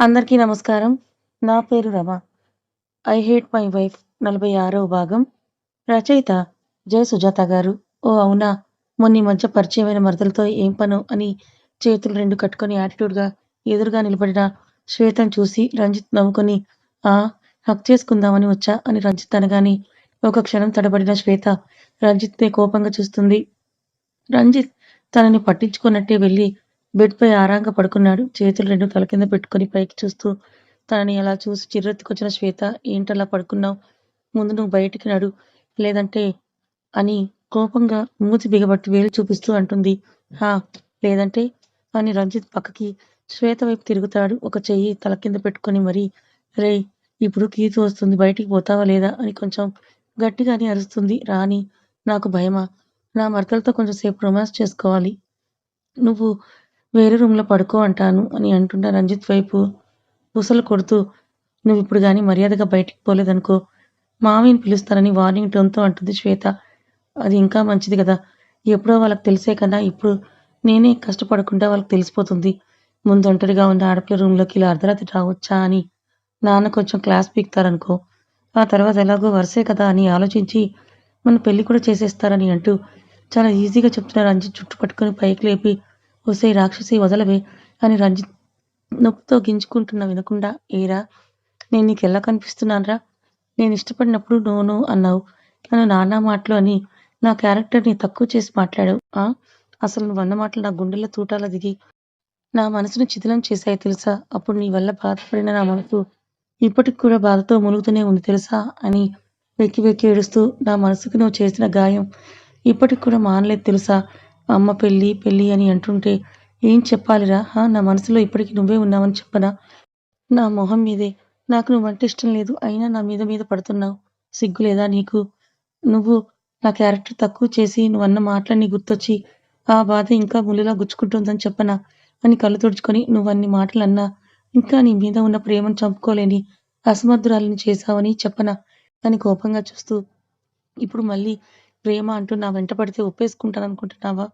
అందరికీ నమస్కారం. నా పేరు Rama. 'I hate my wife' నలభై ఆరవ భాగం. రచయిత జయ సుజాత గారు. ఓ అవునా! మొన్నీ మధ్య పరిచయమైన మరదలతో ఏం పను అని చేతులు రెండు కట్టుకొని యాటిట్యూడ్‌గా ఎదురుగా నిలబడిన శ్వేతను చూసి రంజిత్ నవ్వుకొని ఆ! హక్ చేసుకుందామని వచ్చా అని రంజిత్ అనగాని ఒక క్షణం తడబడిన శ్వేత రంజిత్‌నే కోపంగా చూస్తుంది. రంజిత్ తనని పట్టించుకున్నట్టే వెళ్ళి బెడ్ బెడ్‌పై ఆరాంగా పడుకున్నాడు. చేతులు రెండు తల కింద పెట్టుకుని పైకి చూస్తూ తనని అలా చూసి చిర్రెత్తుకొచ్చిన శ్వేత ఏంటలా పడుకున్నావు ముందు నువ్వు బయటికి నడు లేదంటే అని కోపంగా మూతి బిగబట్టి వేలు చూపిస్తూ అంటుంది. హా! లేదంటే అని రంజిత్ పక్కకి శ్వేత వైపు తిరుగుతాడు. ఒక చెయ్యి తల కింద పెట్టుకుని మరీ రే ఇప్పుడు కీతు వస్తుంది బయటికి పోతావా లేదా అని కొంచెం గట్టిగానే అరుస్తుంది. రాని నాకు భయమా? నా మర్తలతో కొంచెం సేపు రొమాన్స్ చేసుకోవాలి. నువ్వు వేరే రూమ్‌లో పడుకో అంటాను అని అంటున్న రంజిత్ వైపు బుసలు కొడుతూ నువ్వు ఇప్పుడు కానీ మర్యాదగా బయటికి పోలేదనుకో మామయ్యని పిలుస్తానని వార్నింగ్ టోన్‌తో అంటుంది శ్వేత. అది ఇంకా మంచిది కదా ఎప్పుడో వాళ్ళకి తెలిసే కన్నా ఇప్పుడు నేనే కష్టపడకుండా వాళ్ళకి తెలిసిపోతుంది. ముందు ఒంటరిగా ఉన్న ఆడపిల్ల రూమ్‌లోకి ఇలా అర్ధరాత్రి రావచ్చా అని నాన్న కొంచెం క్లాస్ పీక్తారనుకో ఆ తర్వాత ఎలాగో వరసే కదా అని ఆలోచించి మన పెళ్ళి కూడా చేసేస్తారని అంటూ చాలా ఈజీగా చెప్తున్న రంజిత్ చుట్టు పట్టుకుని పైకి లేపి ఒసే రాక్షసి వదలవే అని రంజిత్ నొప్పితో గింజుకుంటున్న వినకుండా ఏరా! నేను నీకెలా కనిపిస్తున్నానురా? నేను ఇష్టపడినప్పుడు నోను అన్నావు. నన్ను నానా మాటలు అని నా క్యారెక్టర్‌ని తక్కువ చేసి మాట్లాడావు. ఆ! అసలు నువ్వన్న మాటలు నా గుండెల్లో తూటాల దిగి నా మనసును చిదిలం చేశాయి తెలుసా? అప్పుడు నీ వల్ల బాధపడిన నా మనసు ఇప్పటికి కూడా బాధతో మునుగుతూనే ఉంది తెలుసా? అని వెక్కి వెక్కి ఏడుస్తూ నా మనసుకు నువ్వు చేసిన గాయం ఇప్పటికి కూడా మానలేదు తెలుసా? అమ్మ పెళ్ళి పెళ్ళి అని అంటుంటే ఏం చెప్పాలిరా? నా మనసులో ఇప్పటికీ నువ్వే ఉన్నావని చెప్పనా? నా మొహం మీదే నాకు నువ్వంటే ఇష్టం లేదు. అయినా నా మీద మీద పడుతున్నావు. సిగ్గు లేదా నీకు? నువ్వు నా క్యారెక్టర్ తక్కువ చేసి నువ్వు అన్న మాటలన్నీ గుర్తొచ్చి ఆ బాధ ఇంకా ముళ్ళులా గుచ్చుకుంటుందని చెప్పనా? అని కళ్ళు తుడుచుకొని నువ్వు అన్ని మాటలు అన్నా ఇంకా నీ మీద ఉన్న ప్రేమను చంపుకోలేని అసమర్థురాలను చేశావని చెప్పనా? అని కోపంగా చూస్తూ ఇప్పుడు మళ్ళీ ప్రేమ అంటూ నా వెంట పడితే ఒప్పేసుకుంటాననుకుంటున్నావా?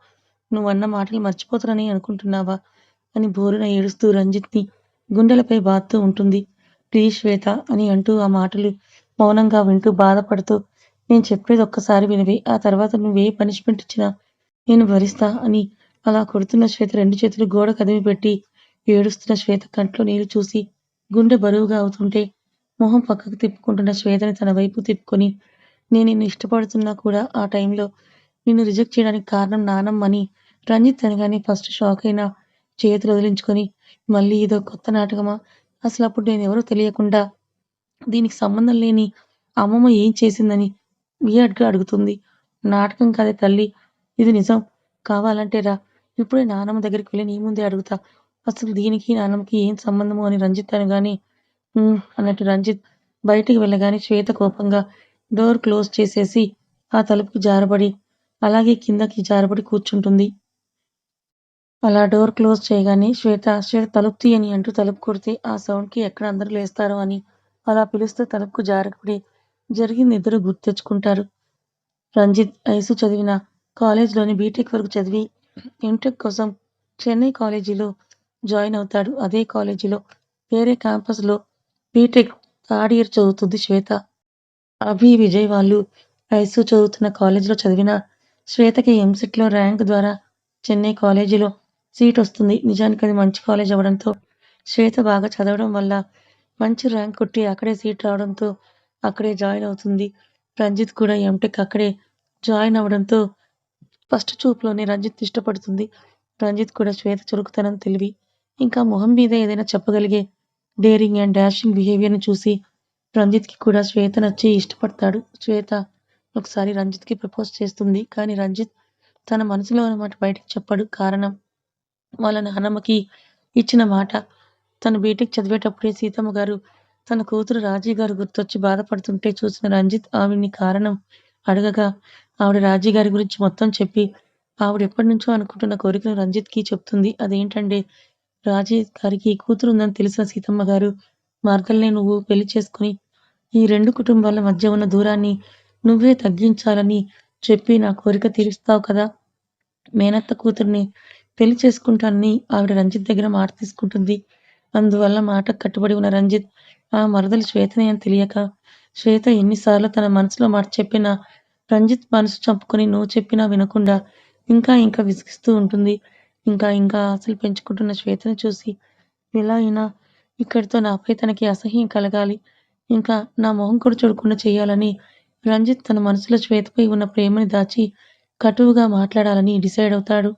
నువ్వన్న మాటలు మర్చిపోతానని అనుకుంటున్నావా? అని బోరున ఏడుస్తూ రంజిత్‌ని గుండెలపై బాత్తూ ఉంటుంది. ప్లీజ్ శ్వేత అని అంటూ ఆ మాటలు మౌనంగా వింటూ బాధపడుతూ నేను చెప్పేది ఒక్కసారి వినవి ఆ తర్వాత నువ్వే పనిష్మెంట్ ఇచ్చినా నేను భరిస్తా అని అలా కొడుతున్న శ్వేత రెండు చేతులు గోడ కదిమి పెట్టి ఏడుస్తున్న శ్వేత కంట్లో నీళ్ళు చూసి గుండె బరువుగా అవుతుంటే మొహం పక్కకు తిప్పుకుంటున్న శ్వేతని తన వైపు తిప్పుకొని నేను నిన్ను ఇష్టపడుతున్నా కూడా ఆ టైంలో నిన్ను రిజెక్ట్ చేయడానికి కారణం నానమ్మ అని రంజిత్ అనగానే ఫస్ట్ షాక్ అయిన చేతులు వదిలించుకొని మళ్ళీ ఇదో కొత్త నాటకమా? అసలు అప్పుడు నేను ఎవరో తెలియకుండా దీనికి సంబంధం లేని అమ్మమ్మ ఏం చేసిందని వియర్డ్‌గా అడుగుతుంది. నాటకం కాదే తల్లి ఇది నిజం. కావాలంటే రా! ఇప్పుడే నానమ్మ దగ్గరికి వెళ్ళి నీ ముందే అడుగుతా. అసలు దీనికి నానమ్మకి ఏం సంబంధము అని రంజిత్ అనగానే కానీ అన్నట్టు రంజిత్ బయటికి వెళ్ళగానే శ్వేత కోపంగా డోర్ క్లోజ్ చేసేసి ఆ తలుపుకి జారబడి అలాగే కిందకి జారబడి కూర్చుంటుంది. అలా డోర్ క్లోజ్ చేయగానే శ్వేత శ్వేత తలుపు తీయని అంటూ తలుపు కొడితే ఆ సౌండ్‌కి ఎక్కడ అందరూ లేస్తారో అని అలా పిలుస్తూ తలుపుకు జారబడి జరిగింది ఇద్దరు గుర్తు తెచ్చుకుంటారు. రంజిత్ ఐసు చదివిన కాలేజ్‌లోనే బీటెక్ వరకు చదివి ఎంటెక్ కోసం చెన్నై కాలేజీలో జాయిన్ అవుతాడు. అదే కాలేజీలో వేరే క్యాంపస్‌లో బీటెక్ థర్డ్ ఇయర్ చదువుతుంది శ్వేత. అభి, విజయ్ వాళ్ళు ఐసు చదువుతున్న కాలేజీలో చదివినా శ్వేతకి ఎంసెట్‌లో ర్యాంక్ ద్వారా చెన్నై కాలేజీలో సీటొస్తుంది. నిజానికి అది మంచి కాలేజ్ అవ్వడంతో శ్వేత బాగా చదవడం వల్ల మంచి ర్యాంక్ కొట్టి అక్కడే సీట్ రావడంతో అక్కడే జాయిన్ అవుతుంది. రంజిత్ కూడా ఎంటెక్ అక్కడే జాయిన్ అవ్వడంతో ఫస్ట్ చూపులోనే రంజిత్ ఇష్టపడుతుంది. రంజిత్ కూడా శ్వేత చురుకుతనం, తెలివి, ఇంకా మొహం మీద ఏదైనా చెప్పగలిగే డేరింగ్ అండ్ డాషింగ్ బిహేవియర్‌ని చూసి రంజిత్‌కి కూడా శ్వేత నచ్చి ఇష్టపడతాడు. శ్వేత ఒకసారి రంజిత్‌కి ప్రపోజ్ చేస్తుంది. కానీ రంజిత్ తన మనసులో ఉన్న మాట చెప్పాడు చెప్పడు. కారణం వాళ్ళ నాన్నమ్మకి ఇచ్చిన మాట. తను బీటెక్ చదివేటప్పుడే సీతమ్మ గారు తన కూతురు రాజీ గారు గుర్తొచ్చి బాధపడుతుంటే చూసిన రంజిత్ ఆవిడ్ని కారణం అడగగా ఆవిడ రాజీ గారి గురించి మొత్తం చెప్పి ఆవిడ ఎప్పటి నుంచో అనుకుంటున్న కోరికను రంజిత్‌కి చెప్తుంది. అదేంటంటే రాజీ గారికి కూతురు ఉందని తెలిసిన సీతమ్మ గారు మార్గల్నే నువ్వు పెళ్ళి చేసుకొని ఈ రెండు కుటుంబాల మధ్య ఉన్న దూరాన్ని నువ్వే తగ్గించాలని చెప్పి నా కోరిక తీరుస్తావు కదా! మేనత్త కూతుర్ని పెళ్ళి చేసుకుంటానని ఆవిడ రంజిత్ దగ్గర మాట తీసుకుంటుంది. అందువల్ల మాటకు కట్టుబడి ఉన్న రంజిత్ ఆ మరదలు శ్వేతనే అని తెలియక శ్వేత ఎన్నిసార్లు తన మనసులో మాట చెప్పినా రంజిత్ మనసు చంపుకొని నువ్వు చెప్పినా వినకుండా ఇంకా ఇంకా విసిగిస్తూ ఉంటుంది ఇంకా ఇంకా ఆశలు పెంచుకుంటున్న శ్వేతను చూసి ఎలా అయినా ఇక్కడితో నాపై తనకి అసహ్యం కలగాలి ఇంకా నా మొహం కూడా చూడకుండా చేయాలని రంజిత్ తన మనసులో శ్వేతపై ఉన్న ప్రేమని దాచి కటువుగా మాట్లాడాలని డిసైడ్ అవుతాడు.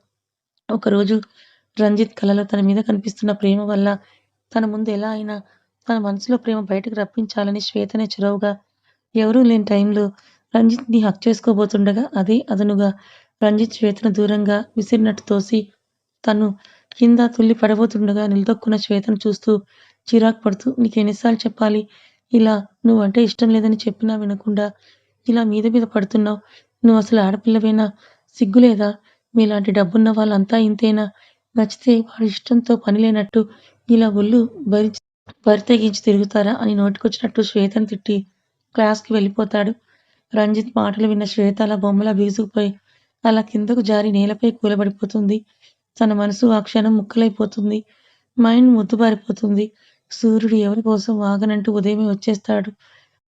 ఒకరోజు రంజిత్ కలలో తన మీద కనిపిస్తున్న ప్రేమ వల్ల తన ముందు ఎలా అయినా తన మనసులో ప్రేమ బయటకు రప్పించాలని శ్వేతనే చొరవగా ఎవరూ లేని టైంలో రంజిత్ని హక్ చేసుకోబోతుండగా అదే అదనుగా రంజిత్ శ్వేతను దూరంగా విసిరినట్టు తోసి తను కింద తుల్లి పడబోతుండగా నిలదొక్కున్న శ్వేతను చూస్తూ చిరాకు పడుతూ నీకు ఎన్నిసార్లు చెప్పాలి? ఇలా నువ్వంటే ఇష్టం లేదని చెప్పినా వినకుండా ఇలా మీద మీద పడుతున్నావు. నువ్వు అసలు ఆడపిల్లవేనా? సిగ్గులేదా మీలాంటి డబ్బున్న వాళ్ళంతా ఇంతేనా? నచ్చితే వాడి ఇష్టంతో పని లేనట్టు ఇలా ఒళ్ళు బరి బరితెగించి తిరుగుతారా అని నోటికొచ్చినట్టు శ్వేతను తిట్టి క్లాస్కి వెళ్ళిపోతాడు. రంజిత్ మాటలు విన్న శ్వేత అలా బొమ్మలా బిగుసుకుపోయి అలా కిందకు జారి నేలపై కూలబడిపోతుంది. తన మనసు ఆ క్షణం ముక్కలైపోతుంది. మైండ్ ముద్దుబారిపోతుంది. సూర్యుడు ఎవరి కోసం వాగనంటూ ఉదయమే వచ్చేస్తాడు.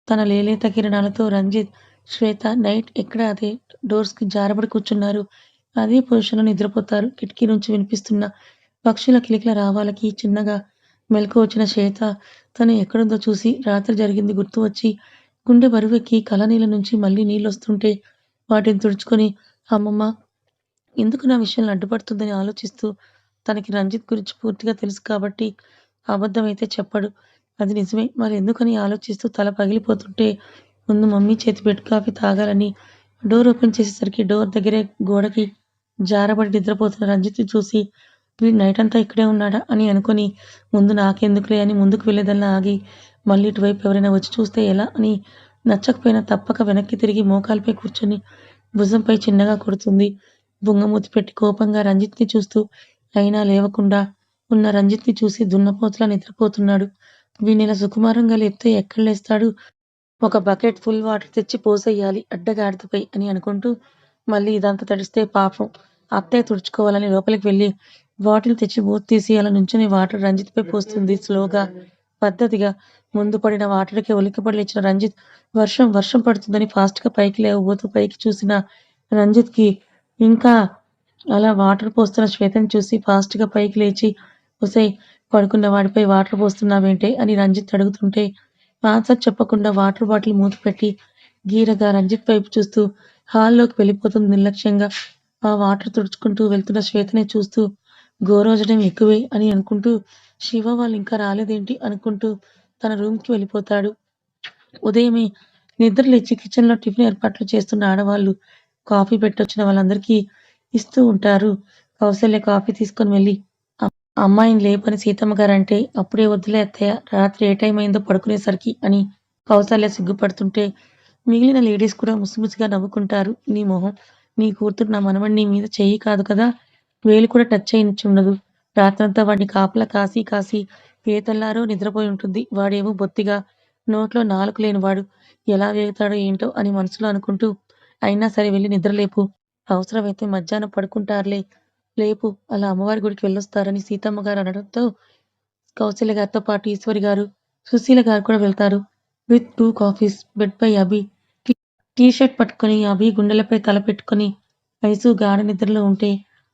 తన లేలేత కిరణాలతో రంజిత్ శ్వేత నైట్ ఎక్కడ అదే డోర్స్కి జారబడి కూర్చున్నారు. అదే పొజిషన్లో నిద్రపోతారు. కిటికీ నుంచి వినిపిస్తున్న పక్షుల కిలికల రావాలకి చిన్నగా మెలకు వచ్చిన శ్వేత తను ఎక్కడుందో చూసి రాత్రి జరిగింది గుర్తు వచ్చి గుండె బరువెక్కి కల నీళ్ళ నుంచి మళ్ళీ నీళ్ళు వస్తుంటే వాటిని తుడుచుకొని అమ్మమ్మ ఎందుకు నా విషయంలో అడ్డుపడుతుందని ఆలోచిస్తూ తనకి రంజిత్ గురించి పూర్తిగా తెలుసు కాబట్టి అబద్ధమైతే చెప్పడు. అది నిజమే. మరి ఎందుకని ఆలోచిస్తూ తల పగిలిపోతుంటే ముందు మమ్మీ చేతి బెడ్ కాఫీ తాగాలని డోర్ ఓపెన్ చేసేసరికి డోర్ దగ్గరే గోడకి జారబడి నిద్రపోతున్న రంజిత్ని చూసి వీడు నైట్ అంతా ఇక్కడే ఉన్నాడా? అని అనుకుని ముందు నాకెందుకులే అని ముందుకు వెళ్ళేదల్లా ఆగి మళ్ళీ ఇటువైపు ఎవరైనా వచ్చి చూస్తే ఎలా? అని నచ్చకపోయినా తప్పక వెనక్కి తిరిగి మోకాలపై కూర్చొని భుజంపై చిన్నగా కొడుతుంది. బుంగమూతి పెట్టి కోపంగా రంజిత్ని చూస్తూ అయినా లేవకుండా ఉన్న రంజిత్ని చూసి దున్నపోతులా నిద్రపోతున్నాడు. వీనిలా సుకుమారంగా లేపితే ఎక్కడ లేస్తాడు? ఒక బకెట్ ఫుల్ వాటర్ తెచ్చి పోసేయాలి అడ్డగాడిదపై అని అనుకుంటూ మళ్ళీ ఇదంతా తడిస్తే పాపం. అత్తయ్య తుడుచుకోవాలని లోపలికి వెళ్ళి బాటిల్ తెచ్చి మూత తీసి అలా నుంచుని వాటర్ రంజిత్ పై పోస్తుంది స్లోగా. పద్ధతిగా ముందు పడిన వాటర్కి ఉలిక్కిపడి లేచిన రంజిత్ వర్షం వర్షం పడుతుందని ఫాస్ట్గా పైకి లేవబోతూ పైకి చూసిన రంజిత్కి ఇంకా అలా వాటర్ పోస్తున్న శ్వేతని చూసి ఫాస్ట్గా పైకి లేచి ఒసై పడుకున్న వాడిపై వాటర్ పోస్తున్నావేంటే అని రంజిత్ అడుగుతుంటే ఆన్సర్ చెప్పకుండా వాటర్ బాటిల్ మూత పెట్టి గీరగా రంజిత్ వైపు చూస్తూ హాల్లోకి వెళ్ళిపోతుంది నిర్లక్ష్యంగా. ఆ వాటర్ తుడుచుకుంటూ వెళ్తున్న శ్వేతనే చూస్తూ గోరోజడం ఎక్కువే అని అనుకుంటూ శివ వాళ్ళు ఇంకా రాలేదేంటి అనుకుంటూ తన రూమ్కి వెళ్ళిపోతాడు. ఉదయమే నిద్ర లేచి కిచెన్లో టిఫిన్ ఏర్పాట్లు చేస్తున్న ఆడవాళ్ళు కాఫీ పెట్టొచ్చిన వాళ్ళందరికీ ఇస్తూ ఉంటారు. కౌశల్య కాఫీ తీసుకొని వెళ్ళి అమ్మాయిని లేపని సీతమ్మ గారంటే అప్పుడే వద్దులే అత్తయ్య రాత్రి ఏ టైం అయిందో పడుకునేసరికి అని కౌసల్య సిగ్గుపడుతుంటే మిగిలిన లేడీస్ కూడా ముసిముసిగా నవ్వుకుంటారు నీ మొహం. నీ కూతురు నా మనవడి నీ మీద చెయ్యి కాదు కదా వేలు కూడా టచ్ ఉండదు. రాత్రంతా వాడిని కాపలా కాసి కాసి వేతల్లారో నిద్రపోయి ఉంటుంది. వాడేమో బొత్తిగా నోట్లో నాలుక లేనివాడు. ఎలా వేగుతాడో ఏంటో అని మనసులో అనుకుంటూ అయినా సరే వెళ్ళి నిద్రలేపు. అవసరమైతే మధ్యాహ్నం పడుకుంటారులే లేపు అలా అమ్మవారి గుడికి వెళ్ళొస్తారని సీతమ్మ గారు అనడంతో కౌశల్య గారితో పాటు ఈశ్వరి గారు సుశీల గారు కూడా వెళ్తారు. విత్ టూ కాఫీస్ బెడ్ పై అభి టీ షర్ట్ పట్టుకుని అభి గుండెలపై తల పెట్టుకుని ఐసు గాఢ నిద్రలో ఉంటే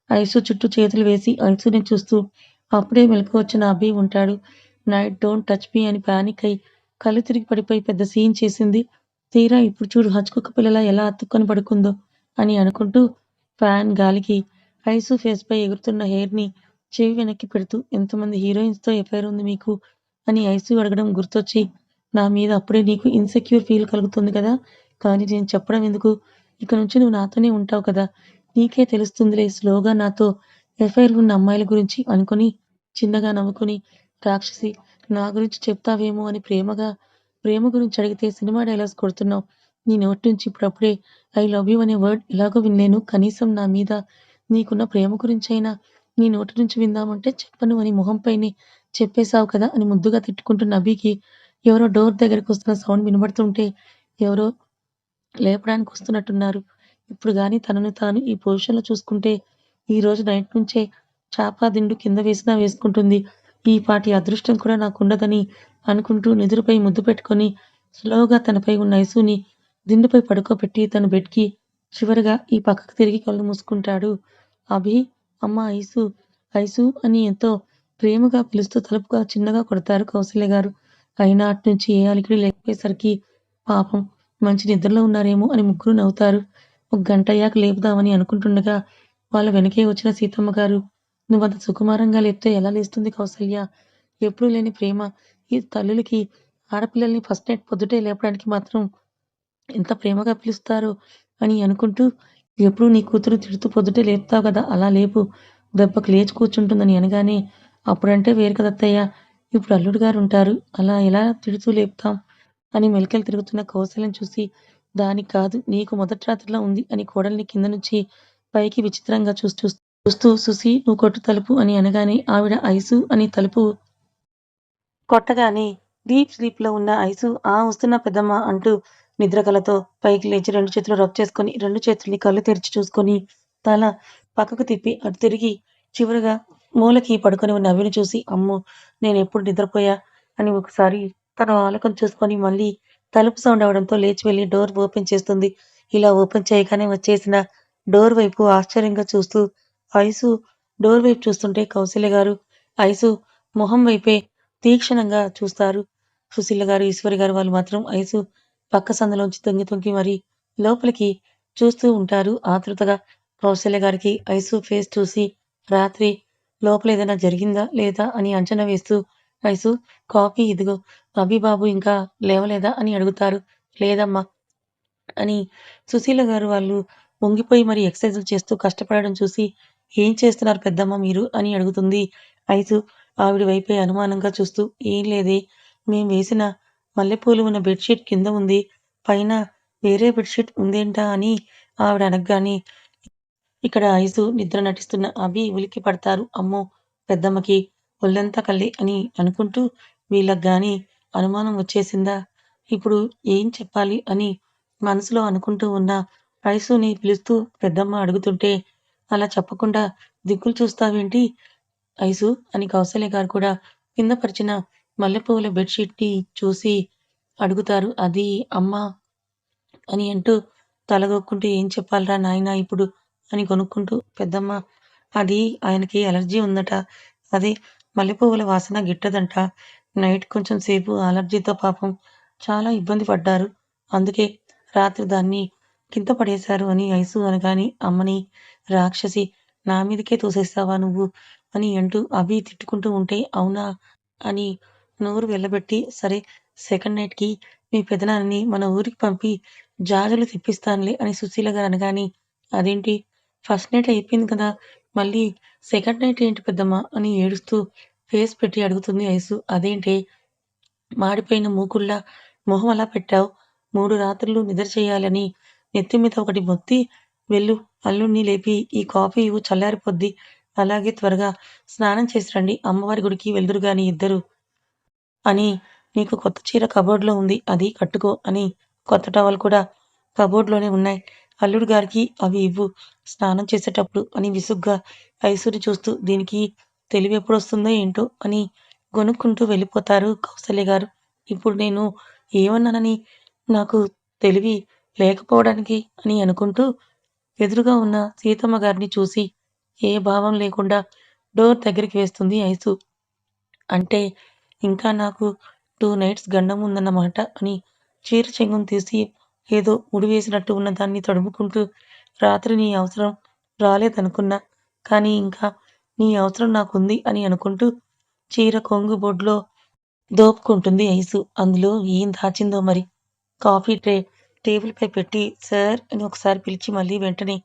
ఐసు చుట్టూ చేతులు వేసి ఐసుని చూస్తూ అప్పుడే మెలకు వచ్చిన అభి ఉంటాడు. నైట్ డోంట్ టచ్ మీ అని ప్యానిక్ అయి కళ్ళు తిరిగి పడిపోయి పెద్ద సీన్ చేసింది. తీరా ఇప్పుడు చూడు హచ్చుకుక్క పిల్లల ఎలా అతుక్కొని పడుకుందో అని అనుకుంటూ ఫ్యాన్ గాలికి ఐసు ఫేస్ పై ఎగురుతున్న హెయిర్ని చెవి వెనక్కి పెడుతూ ఎంతమంది హీరోయిన్స్తో ఎఫైర్ ఉంది మీకు? అని ఐసు అడగడం గుర్తొచ్చి నా మీద అప్పుడే నీకు ఇన్సెక్యూర్ ఫీల్ కలుగుతుంది కదా? కానీ నేను చెప్పడం ఎందుకు? ఇక నుంచి నువ్వు నాతోనే ఉంటావు కదా? నీకే తెలుస్తుందిలే స్లోగా నాతో ఎఫ్ఐఆర్ ఉన్న అమ్మాయిల గురించి అనుకుని చిన్నగా నవ్వుకుని రాక్షసి నా గురించి చెప్తావేమో అని ప్రేమగా ప్రేమ గురించి అడిగితే సినిమా డైలాగ్స్ కొడుతున్నావు. నీ నోటి నుంచి ఇప్పుడప్పుడే ఐ లవ్ యూ అనే వర్డ్ ఎలాగో విన్నాను కనీసం నా మీద నీకున్న ప్రేమ గురించైనా నీ నోటి నుంచి విందామంటే చెప్పను అని మొహంపైనే చెప్పేశావు కదా అని ముద్దుగా తిట్టుకుంటున్న అభికి ఎవరో డోర్ దగ్గరికి వస్తున్న సౌండ్ వినబడుతుంటే ఎవరో లేపడానికి వస్తున్నట్టున్నారు. ఇప్పుడు గాని తనను తాను ఈ పొజిషన్లో చూసుకుంటే ఈ రోజు నైట్ నుంచే చాపా దిండు కింద వేసినా వేసుకుంటుంది. ఈ పాటి అదృష్టం కూడా నాకుండదని అనుకుంటూ నిదురుపై ముద్దు పెట్టుకొని స్లోగా తనపై ఉన్న ఐసుని దిండుపై పడుకోబెట్టి తన బెడ్కి చివరగా ఈ పక్కకు తిరిగి కళ్ళు మూసుకుంటాడు. అభి అమ్మ ఐసు ఐసు అని ఎంతో ప్రేమగా పిలుస్తూ తలుపుగా చిన్నగా కొడతారు కౌసల్య గారు. అయినా అట్నుంచి ఏ అలికిడి లేకపోయేసరికి పాపం మంచి నిద్రలో ఉన్నారేమో అని ముగ్గురు నవ్వుతారు. ఒక గంట అయ్యాక లేపుదామని అనుకుంటుండగా వాళ్ళ వెనకే వచ్చిన సీతమ్మ గారు నువ్వంత సుకుమారంగా లేపితే ఎలా లేస్తుంది కౌసల్య ఎప్పుడూ లేని ప్రేమ. ఈ తల్లులకి ఆడపిల్లల్ని ఫస్ట్ నైట్ పొద్దుటే లేపడానికి మాత్రం ఎంత ప్రేమగా పిలుస్తారు అని అనుకుంటూ ఎప్పుడు నీ కూతురు తిడుతూ పొద్దుటే లేపుతావు కదా అలా లేపు. దెబ్బకు లేచి కూర్చుంటుందని అనగానే అప్పుడంటే వేరు కదత్తయ్య ఇప్పుడు అల్లుడు గారు ఉంటారు అలా ఎలా తిడుతూ లేపుతాం? అని మెలికలు తిరుగుతున్న కౌశల్యం చూసి దానికి కాదు నీకు మొదటి రాత్రిలో ఉంది అని కోడల్ని కింద నుంచి పైకి విచిత్రంగా చూస్తూ చూస్తూ సుసి నువ్వు కొట్టు తలుపు అని అనగానే ఆవిడ ఐసు అని తలుపు కొట్టగానే డీప్ స్లీప్లో ఉన్న ఐసు ఆ వస్తున్న పెద్దమ్మ అంటూ నిద్రకలతో పైకి లేచి రెండు చేతులు రబ్ చేసుకొని రెండు చేతుల్ని కళ్ళు తెరిచి చూసుకొని తల పక్కకు తిప్పి అటు తిరిగి చివరిగా మూలకి పడుకొని ఉన్న చూసి అమ్మో నేను ఎప్పుడు నిద్రపోయా అని ఒకసారి తన ఆలకం చూసుకొని మళ్ళీ తలుపు సౌండ్ అవడంతో లేచి వెళ్ళి డోర్ ఓపెన్ చేస్తుంది. ఇలా ఓపెన్ చేయగానే వచ్చేసిన డోర్ వైపు ఆశ్చర్యంగా చూస్తూ ఐసు డోర్ వైపు చూస్తుంటే కౌశల్య గారు ఐసు మొహం వైపే తీక్షణంగా చూస్తారు. సుశీల గారు ఈశ్వరి గారు వాళ్ళు మాత్రం ఐసు పక్క సందులోంచి తొంగి తొంగి మరి లోపలికి చూస్తూ ఉంటారు ఆతృతగా. కౌశల్య గారికి ఐసు ఫేస్ చూసి రాత్రి లోపల ఏదైనా జరిగిందా లేదా అని అంచనా వేస్తూ ఐసు కాఫీ ఇదిగో అభిబాబు ఇంకా లేవలేదా అని అడుగుతారు. లేదమ్మా అని సుశీల గారు వాళ్ళు వంగిపోయి మరి ఎక్సర్సైజులు చేస్తూ కష్టపడడం చూసి ఏం చేస్తున్నారు పెద్దమ్మ మీరు అని అడుగుతుంది ఐసు. ఆవిడ వైపే అనుమానంగా చూస్తూ ఏం లేదే మేము వేసిన మల్లెపూలు ఉన్న బెడ్షీట్ కింద ఉంది. పైన వేరే బెడ్షీట్ ఉందేంటా అని ఆవిడ అనగానే ఇక్కడ ఐసు నిద్ర నటిస్తున్న అభి ఉలికి పడతారు. అమ్మో పెద్దమ్మకి ఒళ్ళంతా కళ్ళే అని అనుకుంటూ వీళ్ళకి గాని అనుమానం వచ్చేసిందా? ఇప్పుడు ఏం చెప్పాలి అని మనసులో అనుకుంటూ ఉన్న ఐసుని పిలుస్తూ పెద్దమ్మ అడుగుతుంటే అలా చెప్పకుండా దిక్కులు చూస్తావేంటి ఐసు అని కౌసల్య గారు కూడా కింద పరిచిన మల్లెపూల బెడ్షీట్ని చూసి అడుగుతారు అది అమ్మ అని అంటూ తలగొక్కుంటూ ఏం చెప్పాలరా నాయనా ఇప్పుడు అని కొనుక్కుంటూ పెద్దమ్మ అది ఆయనకి అలర్జీ ఉందట. అదే మల్లెపువ్వుల వాసన గిట్టదంట. నైట్ కొంచెం సేపు అలర్జీతో పాపం చాలా ఇబ్బంది పడ్డారు. అందుకే రాత్రి దాన్ని కింద పడేశారు అని ఐసు అనగాని అమ్మని రాక్షసి నా మీదకే తోసేస్తావా నువ్వు అని అంటూ అవి తిట్టుకుంటూ ఉంటే అవునా అని నోరు వెళ్ళబెట్టి సరే సెకండ్ నైట్కి మీ పెదనాన్నని మన ఊరికి పంపి జాజులు తెప్పిస్తానులే అని సుశీల గారు అనగాని అదేంటి? ఫస్ట్ నైట్ అయిపోయింది కదా మళ్ళీ సెకండ్ నైట్ ఏంటి పెద్దమ్మ? అని ఏడుస్తూ ఫేస్ పెట్టి అడుగుతుంది ఐసు. అదేంటి మాడిపోయిన మూకుల్లా మొహం అలా పెట్టావు. మూడు రాత్రులు నిద్ర చేయాలని నెత్తి మీద ఒకటి మొత్తి వెళ్ళు అల్లుణ్ణి లేపి ఈ కాఫీ చల్లారిపోద్ది. అలాగే త్వరగా స్నానం చేసి రండి. అమ్మవారి గుడికి వెళ్దురు గాని ఇద్దరు అని నీకు కొత్త చీర కబోర్డ్లో ఉంది అది కట్టుకో అని కొత్త టవల్ కూడా కబోర్డ్లోనే ఉన్నాయి. అల్లుడు గారికి అవి ఇవ్వు. స్నానం చేసేటప్పుడు అని విసుగ్గా ఐసుని చూస్తూ దీనికి తెలివి ఎప్పుడు వస్తుందో ఏంటో అని గొనుక్కుంటూ వెళ్ళిపోతారు కౌసల్య గారు. ఇప్పుడు నేను ఏమన్నానని నాకు తెలివి లేకపోవడానికి అని అనుకుంటూ ఎదురుగా ఉన్న సీతమ్మ గారిని చూసి ఏ భావం లేకుండా డోర్ దగ్గరికి వేస్తుంది ఐసు. అంటే ఇంకా నాకు టూ నైట్స్ గండం ఉందన్నమాట అని చీర చెంగుం తీసి ఏదో ముడివేసినట్టు ఉన్న దాన్ని తడుముకుంటూ రాత్రి నీ అవసరం రాలేదనుకున్నా. కానీ ఇంకా నీ అవసరం నాకుంది అని అనుకుంటూ చీర కొంగు బొడ్లో దోపుకుంటుంది ఐసు. అందులో ఏం దాచిందో మరి? కాఫీ ట్రే టేబుల్పై పెట్టి సార్ అని ఒకసారి పిలిచి మళ్ళీ వెంటనే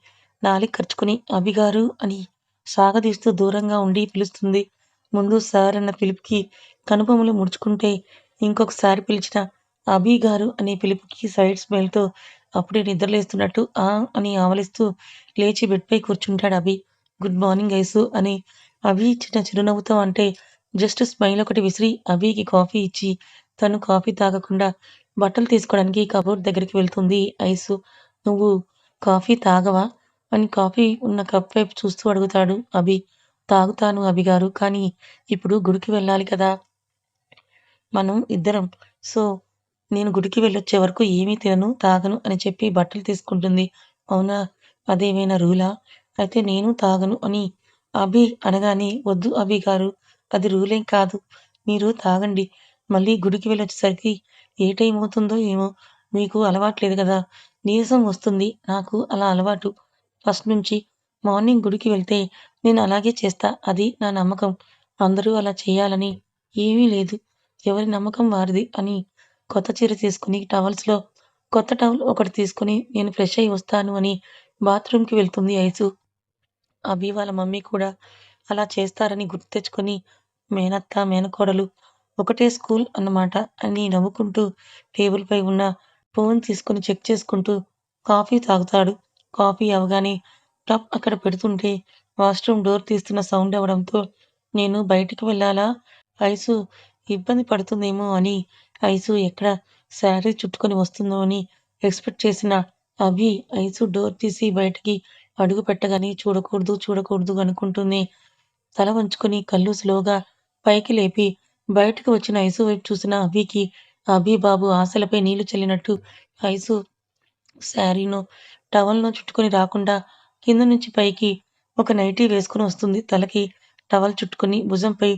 నాలిక ఖర్చుకుని అభిగారు అని సాగదీస్తూ దూరంగా ఉండి పిలుస్తుంది. ముందు సార్ అన్న పిలుపుకి కనుబొమ్మలు ముడుచుకుంటే ఇంకొకసారి పిలిచిన అభి గారు అనే పిలుపుకి సైడ్ స్మైల్తో అప్పుడే నిద్రలేస్తున్నట్టు ఆ అని ఆవలిస్తూ లేచి బెడ్పై కూర్చుంటాడు అభి గుడ్ మార్నింగ్ ఐసు అని అభి ఇచ్చిన చిరునవ్వుతో అంటే జస్ట్ స్మైల్ ఒకటి విసిరి అభికి కాఫీ ఇచ్చి తను కాఫీ తాగకుండా బట్టలు తీసుకోవడానికి కబోర్డ్ దగ్గరికి వెళ్తుంది ఐసు నువ్వు కాఫీ తాగవా అని కాఫీ ఉన్న కప్ వైపు చూస్తూ అడుగుతాడు అభి తాగుతాను అభిగారు. కానీ ఇప్పుడు గుడికి వెళ్ళాలి కదా! మనం ఇద్దరం. సో, నేను గుడికి వెళ్ళొచ్చే వరకు ఏమీ తినను, తాగను అని చెప్పి బట్టలు తీసుకుంటుంది. అవునా! అదేమైనా రూలా? అయితే నేను తాగను అని అభి అనగానే వద్దు అభి గారు అది రూలేం కాదు. మీరు తాగండి. మళ్ళీ గుడికి వెళ్ళొచ్చేసరికి ఏ టైం అవుతుందో ఏమో! మీకు అలవాట్లేదు కదా నీరసం వస్తుంది. నాకు అలా అలవాటు. ఫస్ట్ నుంచి. మార్నింగ్ గుడికి వెళ్తే నేను అలాగే చేస్తా. అది నా నమ్మకం. అందరూ అలా చేయాలని ఏమీ లేదు. ఎవరి నమ్మకం వారిది అని కొత్త చీర తీసుకుని టవల్స్‌లో కొత్త టవల్ ఒకటి తీసుకొని నేను ఫ్రెష్ అయ్యి వస్తాను అని బాత్రూమ్‌కి వెళ్తుంది ఐసు. అభి వాళ్ళ మమ్మీ కూడా అలా చేస్తారని గుర్తు తెచ్చుకొని మేనత్త, మేనకోడలు ఒకటే స్కూల్ అన్నమాట అని నవ్వుకుంటూ టేబుల్‌పై ఉన్న ఫోన్ తీసుకొని చెక్ చేసుకుంటూ కాఫీ తాగుతాడు. కాఫీ అవ్వగానే టప్ అక్కడ పెడుతుంటే వాష్‌రూమ్ డోర్ తీస్తున్న సౌండ్ అవ్వడంతో నేను బయటికి వెళ్ళాలా? ఐసు ఇబ్బంది పడుతుందేమో అని ఐసు ఎక్కడ శారీ చుట్టుకొని వస్తుందో అని ఎక్స్‌పెక్ట్ చేసిన అభి ఐసు డోర్ తీసి బయటికి అడుగు పెట్టగానే చూడకూడదు, చూడకూడదు అనుకుంటుంది తల వంచుకొని కళ్ళు స్లోగా పైకి లేపి బయటకు వచ్చిన ఐసు వైపు చూసిన అభికి అభి బాబు ఆశలపై నీళ్ళు చల్లినట్టు ఐసు శారీను టవల్ను చుట్టుకొని రాకుండా కింద నుంచి పైకి ఒక నైటీ వేసుకొని వస్తుంది. తలకి టవల్ చుట్టుకొని భుజంపై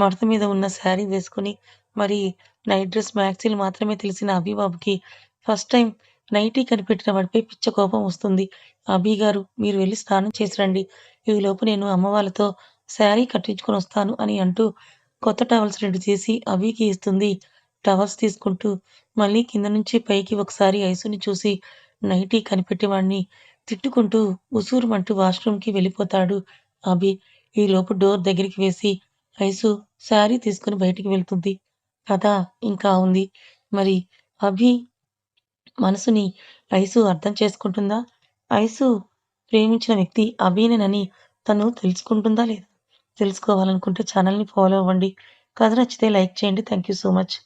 మడత మీద ఉన్న శారీ వేసుకొని మరి నైట్ డ్రెస్ మ్యాక్సీలు మాత్రమే తెలిసిన అభిబాబుకి ఫస్ట్ టైం నైటీ కనిపెట్టిన వాడిపై పిచ్చ కోపం వస్తుంది. అభి గారు మీరు వెళ్ళి స్నానం చేసి రండి. ఈలోపు నేను అమ్మ వాళ్ళతో శారీ కట్టించుకొని వస్తాను అని అంటూ కొత్త టవల్స్ రెండు చేసి అభికి ఇస్తుంది. టవల్స్ తీసుకుంటూ మళ్ళీ కింద నుంచి పైకి ఒకసారి ఐసుని చూసి నైటీ కనిపెట్టేవాడిని తిట్టుకుంటూ ఉసూరుమంటూ వాష్‌రూమ్‌కి వెళ్ళిపోతాడు అభి. ఈలోపు డోర్ దగ్గరికి వేసి ఐసు శారీ తీసుకొని బయటికి వెళ్తుంది. కథ ఇంకా ఉంది. మరి అభి మనసుని ఐసు అర్థం చేసుకుంటుందా? ఐసు ప్రేమించిన వ్యక్తి అభినేనని తను తెలుసుకుంటుందా లేదా? తెలుసుకోవాలనుకుంటే ఛానల్‌ని ఫాలో అవ్వండి. కథ నచ్చితే లైక్ చేయండి. Thank you so much.